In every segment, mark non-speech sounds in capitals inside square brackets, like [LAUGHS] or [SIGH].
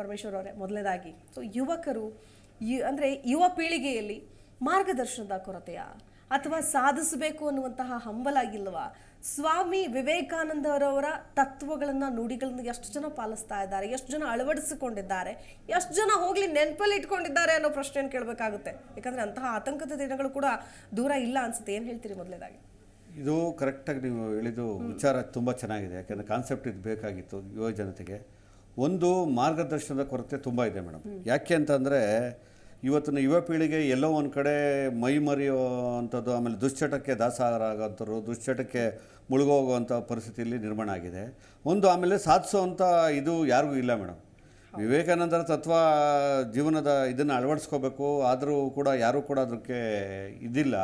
ಪರಮೇಶ್ವರ್ ಅವರೇ ಮೊದಲನೇದಾಗಿ. ಸೊ ಯುವಕರು ಯು, ಅಂದರೆ ಯುವ ಪೀಳಿಗೆಯಲ್ಲಿ ಮಾರ್ಗದರ್ಶನದ ಕೊರತೆಯ? ಅಥವಾ ಸಾಧಿಸಬೇಕು ಅನ್ನುವಂತಹ ಹಂಬಲ ಸ್ವಾಮಿ ವಿವೇಕಾನಂದರವರ ತತ್ವಗಳನ್ನು ನುಡಿಗಳನ್ನು ಎಷ್ಟು ಜನ ಪಾಲಿಸ್ತಾ ಇದ್ದಾರೆ? ಎಷ್ಟು ಜನ ಅಳವಡಿಸಿಕೊಂಡಿದ್ದಾರೆ? ಎಷ್ಟು ಜನ ಹೋಗಲಿ ನೆನಪಲ್ಲಿ ಇಟ್ಕೊಂಡಿದ್ದಾರೆ ಅನ್ನೋ ಪ್ರಶ್ನೆಯನ್ನು ಕೇಳಬೇಕಾಗುತ್ತೆ. ಯಾಕಂದರೆ ಅಂತಹ ಆತಂಕದ ದಿನಗಳು ಕೂಡ ದೂರ ಇಲ್ಲ ಅನ್ಸುತ್ತೆ. ಏನು ಹೇಳ್ತೀರಿ ಮೊದಲೇದಾಗಿ ಇದು ಕರೆಕ್ಟಾಗಿ ನೀವು ಹೇಳಿದ್ದು ವಿಚಾರ ತುಂಬ ಚೆನ್ನಾಗಿದೆ. ಯಾಕೆಂದರೆ ಕಾನ್ಸೆಪ್ಟ್ ಇದು ಬೇಕಾಗಿತ್ತು ಯುವ ಜನತೆಗೆ. ಒಂದು ಮಾರ್ಗದರ್ಶನದ ಕೊರತೆ ತುಂಬ ಇದೆ ಮೇಡಮ್. ಯಾಕೆ ಅಂತಂದರೆ ಇವತ್ತಿನ ಯುವ ಪೀಳಿಗೆ ಎಲ್ಲೋ ಒಂದು ಕಡೆ ಮೈ ಮರೆಯೋ ಅಂಥದ್ದು ಆಮೇಲೆ ದುಶ್ಚಟಕ್ಕೆ ದಾಸರ ಆಗೋಂಥವ್ರು, ದುಶ್ಚಟಕ್ಕೆ ಮುಳುಗೋಗುವಂಥ ಪರಿಸ್ಥಿತಿಯಲ್ಲಿ ನಿರ್ಮಾಣ ಆಗಿದೆ. ಒಂದು ಆಮೇಲೆ ಸಾಧಿಸೋವಂಥ ಇದು ಯಾರಿಗೂ ಇಲ್ಲ ಮೇಡಮ್. ವಿವೇಕಾನಂದರ ತತ್ವ ಜೀವನದ ಇದನ್ನು ಅಳವಡಿಸ್ಕೋಬೇಕು, ಆದರೂ ಕೂಡ ಯಾರೂ ಕೂಡ ಅದಕ್ಕೆ ಇದಿಲ್ಲ.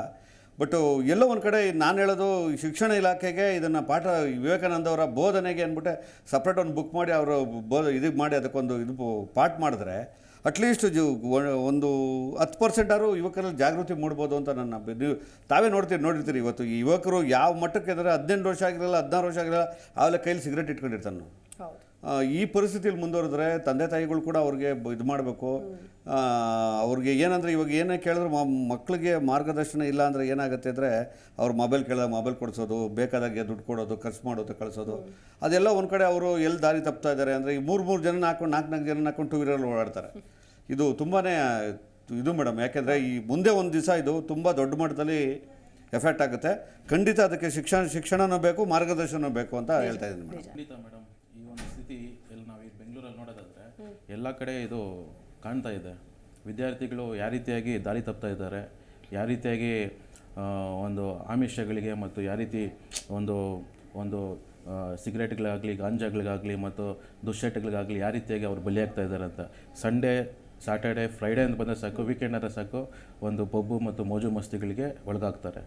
ಬಟ್ ಎಲ್ಲೋ ಒಂದು ಕಡೆ ನಾನು ಹೇಳೋದು ಶಿಕ್ಷಣ ಇಲಾಖೆಗೆ ಇದನ್ನು ಪಾಠ ವಿವೇಕಾನಂದ ಅವರ ಬೋಧನೆಗೆ ಅಂದ್ಬಿಟ್ಟು ಸಪ್ರೇಟ್ ಒಂದು ಬುಕ್ ಮಾಡಿ ಅವರು ಬೋ ಇದಕ್ಕೆ ಮಾಡಿ ಅದಕ್ಕೊಂದು ಇದು ಪಾಠ ಮಾಡಿದ್ರೆ ಅಟ್ಲೀಸ್ಟ್ ಜು ಒಂದು ಹತ್ತು ಪರ್ಸೆಂಟ್ ಆದರೂ ಯುವಕರಲ್ಲಿ ಜಾಗೃತಿ ಮೂಡ್ಬೋದು ಅಂತ ನನ್ನ ನೀವು ತಾವೇ ನೋಡ್ತೀರಿ, ನೋಡಿರ್ತೀರಿ ಇವತ್ತು ಈ ಯುವಕರು ಯಾವ ಮಟ್ಟಕ್ಕೆ ಅಂದರೆ ಹದಿನೆಂಟು ವರ್ಷ ಆಗಿರಲ್ಲ, ಹದಿನಾರು ವರ್ಷ ಆಗಿರಲ್ಲ, ಆಮೇಲೆ ಕೈಲಿ ಸಿಗರೇಟ್ ಇಟ್ಕೊಂಡಿರ್ತಾನೆ ನಾವು. ಈ ಪರಿಸ್ಥಿತಿಯಲ್ಲಿ ಮುಂದುವರೆದ್ರೆ ತಂದೆ ತಾಯಿಗಳು ಕೂಡ ಅವ್ರಿಗೆ ಬ- ಇದು ಮಾಡಬೇಕು. ಅವ್ರಿಗೆ ಏನಂದರೆ ಇವಾಗ ಏನೇ ಕೇಳಿದ್ರು ಮ- ಮಕ್ಕಳಿಗೆ ಮಾರ್ಗದರ್ಶನ ಇಲ್ಲ ಅಂದರೆ ಏನಾಗುತ್ತೆ ಅಂದರೆ ಅವ್ರು ಮೊಬೈಲ್ ಕೇಳಿದಾಗ ಮೊಬೈಲ್ ಕೊಡಿಸೋದು ಬೇಕಾದಾಗೆ ದುಡ್ಡು ಕೊಡೋದು ಖರ್ಚು ಮಾಡೋದು ಕಳಿಸೋದು. ಅದೆಲ್ಲ ಒಂದು ಕಡೆ ಅವರು ಎಲ್ಲಿ ದಾರಿ ತಪ್ತಾ ಇದ್ದಾರೆ ಅಂದರೆ ಈ ಮೂರು ಮೂರು ಜನ ಹಾಕೊಂಡು ನಾಲ್ಕು ನಾಲ್ಕು ಜನ ಹಾಕೊಂಡು ಟೂ ವೀಲರ್ ಓಡಾಡ್ತಾರೆ. [LAUGHS] ಇದು ತುಂಬಾ ಇದು ಮೇಡಮ್ ಯಾಕೆಂದರೆ ಈ ಮುಂದೆ ಒಂದು ದಿವಸ ಇದು ತುಂಬ ದೊಡ್ಡ ಮಟ್ಟದಲ್ಲಿ ಎಫೆಕ್ಟ್ ಆಗುತ್ತೆ. ಖಂಡಿತ ಅದಕ್ಕೆ ಶಿಕ್ಷಣ ಶಿಕ್ಷಣನೂ ಬೇಕು ಮಾರ್ಗದರ್ಶನ ಬೇಕು ಅಂತ ಹೇಳ್ತಾ ಇದ್ದೀನಿ ಮೇಡಮ್ ಖಂಡಿತ ಮೇಡಮ್ ಈ ಒಂದು ಸ್ಥಿತಿ ಎಲ್ಲಿ ನಾವು ಈ ಬೆಂಗಳೂರಲ್ಲಿ ನೋಡೋದಾದ್ರೆ ಎಲ್ಲ ಕಡೆ ಇದು ಕಾಣ್ತಾ ಇದೆ. ವಿದ್ಯಾರ್ಥಿಗಳು ಯಾವ ರೀತಿಯಾಗಿ ದಾರಿ ತಪ್ತಾ ಇದ್ದಾರೆ ಯಾವ ರೀತಿಯಾಗಿ ಒಂದು ಆಮಿಷಗಳಿಗೆ ಮತ್ತು ಯಾವ ರೀತಿ ಒಂದು ಒಂದು ಸಿಗರೇಟ್ಗಳಾಗಲಿ ಗಾಂಜಾಗಳಿಗಾಗಲಿ ಮತ್ತು ದುಶ್ಚಟಗಳಿಗಾಗಲಿ ಯಾವ ರೀತಿಯಾಗಿ ಅವ್ರು ಬಲಿಯಾಗ್ತಾ ಇದ್ದಾರೆ ಅಂತ. ಸಂಡೇ ಸ್ಯಾಟರ್ಡೆ ಫ್ರೈಡೇ ಅಂತ ಬಂದರೆ ಸಾಕು ವೀಕೆಂಡ್ ಆದರೆ ಸಾಕು ಒಂದು ಪಬ್ಬು ಮತ್ತು ಮೋಜು ಮಸ್ತಿಗಳಿಗೆ ಒಳಗಾಗ್ತಾರೆ.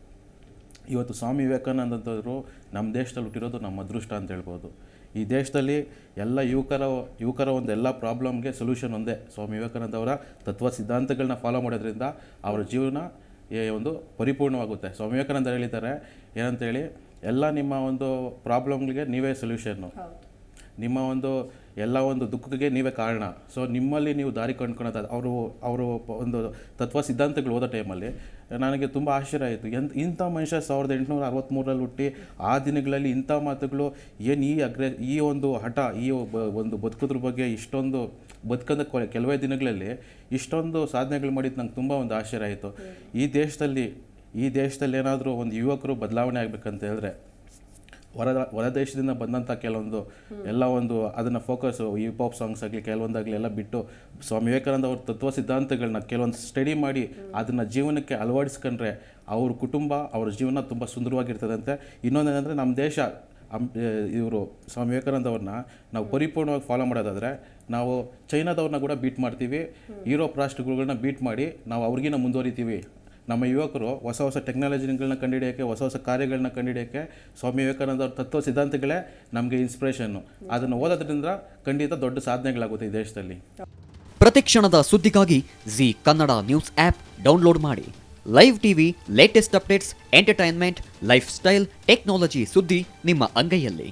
ಇವತ್ತು ಸ್ವಾಮಿ ವಿವೇಕಾನಂದಂಥವ್ರು ನಮ್ಮ ದೇಶದಲ್ಲಿ ಹುಟ್ಟಿರೋದು ನಮ್ಮ ಅದೃಷ್ಟ ಅಂತ ಹೇಳ್ಬೋದು. ಈ ದೇಶದಲ್ಲಿ ಎಲ್ಲ ಯುವಕರ ಯುವಕರ ಒಂದು ಎಲ್ಲ ಪ್ರಾಬ್ಲಮ್ಗೆ ಸೊಲ್ಯೂಷನ್ ಒಂದೇ. ಸ್ವಾಮಿ ವಿವೇಕಾನಂದ ಅವರ ತತ್ವ ಸಿದ್ಧಾಂತಗಳನ್ನ ಫಾಲೋ ಮಾಡೋದ್ರಿಂದ ಅವರ ಜೀವನ ಒಂದು ಪರಿಪೂರ್ಣವಾಗುತ್ತೆ. ಸ್ವಾಮಿ ವಿವೇಕಾನಂದ ಹೇಳಿದ್ದಾರೆ ಏನಂತೇಳಿ ಎಲ್ಲ ನಿಮ್ಮ ಒಂದು ಪ್ರಾಬ್ಲಮ್ಗಳಿಗೆ ನೀವೇ ಸೊಲ್ಯೂಷನ್ನು ನಿಮ್ಮ ಒಂದು ಎಲ್ಲ ಒಂದು ದುಃಖಕ್ಕೆ ನೀವೇ ಕಾರಣ. ಸೊ ನಿಮ್ಮಲ್ಲಿ ನೀವು ದಾರಿ ಕಂಡ್ಕೊಳೋದು ಅವರು ಅವರು ಒಂದು ತತ್ವ ಸಿದ್ಧಾಂತಗಳು ಓದೋ ಟೈಮಲ್ಲಿ ನನಗೆ ತುಂಬ ಆಶ್ಚರ್ಯ ಆಯಿತು. ಎಂತ, ಇಂಥ ಮನುಷ್ಯ ಸಾವಿರದ ಎಂಟುನೂರ ಅರವತ್ತ್ಮೂರಲ್ಲಿ ಹುಟ್ಟಿ, ಆ ದಿನಗಳಲ್ಲಿ ಇಂಥ ಮಾತುಗಳು, ಏನು ಈ ಅಗ್ರೆ, ಈ ಒಂದು ಹಠ, ಈ ಒಂದು ಬದುಕೋದ್ರ ಬಗ್ಗೆ ಇಷ್ಟೊಂದು ಬದುಕಂದ ಕೆಲವೇ ದಿನಗಳಲ್ಲಿ ಇಷ್ಟೊಂದು ಸಾಧನೆಗಳು ಮಾಡಿದ್ದು ನಂಗೆ ತುಂಬ ಒಂದು ಆಶ್ಚರ್ಯ ಆಯಿತು. ಈ ದೇಶದಲ್ಲಿ ಈ ದೇಶದಲ್ಲಿ ಏನಾದರೂ ಒಂದು ಯುವಕರು ಬದಲಾವಣೆ ಆಗಬೇಕಂತ ಹೇಳಿದ್ರೆ ಹೊರ ಹೊರ ದೇಶದಿಂದ ಬಂದಂಥ ಕೆಲವೊಂದು ಎಲ್ಲ ಒಂದು ಅದನ್ನು ಫೋಕಸ್ ಈ ಪಾಪ್ ಸಾಂಗ್ಸ್ ಆಗಲಿ ಕೆಲವೊಂದಾಗಲಿ ಎಲ್ಲ ಬಿಟ್ಟು ಸ್ವಾಮಿ ವಿವೇಕಾನಂದ ಅವ್ರ ತತ್ವ ಸಿದ್ಧಾಂತಗಳನ್ನ ಕೆಲವೊಂದು ಸ್ಟಡಿ ಮಾಡಿ ಅದನ್ನು ಜೀವನಕ್ಕೆ ಅಳವಡಿಸ್ಕೊಂಡ್ರೆ ಅವ್ರ ಕುಟುಂಬ ಅವ್ರ ಜೀವನ ತುಂಬ ಸುಂದರವಾಗಿರ್ತದಂತೆ. ಇನ್ನೊಂದೇನೆಂದರೆ ನಮ್ಮ ದೇಶ ಇವರು ಸ್ವಾಮಿ ವಿವೇಕಾನಂದ ಅವ್ರನ್ನ ನಾವು ಪರಿಪೂರ್ಣವಾಗಿ ಫಾಲೋ ಮಾಡೋದಾದರೆ ನಾವು ಚೈನಾದವ್ರನ್ನ ಕೂಡ ಬೀಟ್ ಮಾಡ್ತೀವಿ ಯುರೋಪ್ ರಾಷ್ಟ್ರಗಳನ್ನ ಬೀಟ್ ಮಾಡಿ ನಾವು ಅವ್ರಿಗಿನ ಮುಂದುವರಿತೀವಿ ನಮ್ಮ ಯುವಕರು ಹೊಸ ಹೊಸ ಟೆಕ್ನಾಲಜಿಗಳನ್ನ ಕಂಡುಹಿಡಿಯೋಕ್ಕೆ, ಹೊಸ ಹೊಸ ಕಾರ್ಯಗಳನ್ನ ಕಂಡುಹಿಡಿಯೋಕ್ಕೆ ಸ್ವಾಮಿ ವಿವೇಕಾನಂದ ತತ್ವ ಸಿದ್ಧಾಂತಗಳೇ ನಮಗೆ ಇನ್ಸ್ಪಿರೇಷನ್ನು ಅದನ್ನು ಓದೋದ್ರಿಂದ ಖಂಡಿತ ದೊಡ್ಡ ಸಾಧನೆಗಳಾಗುತ್ತೆ ಈ ದೇಶದಲ್ಲಿ. ಪ್ರತಿ ಕ್ಷಣದ ಸುದ್ದಿಗಾಗಿ Zee Kannada news app download ಮಾಡಿ. Live TV latest updates entertainment lifestyle technology ಸುದ್ದಿ ನಿಮ್ಮ ಅಂಗೈಯಲ್ಲಿ.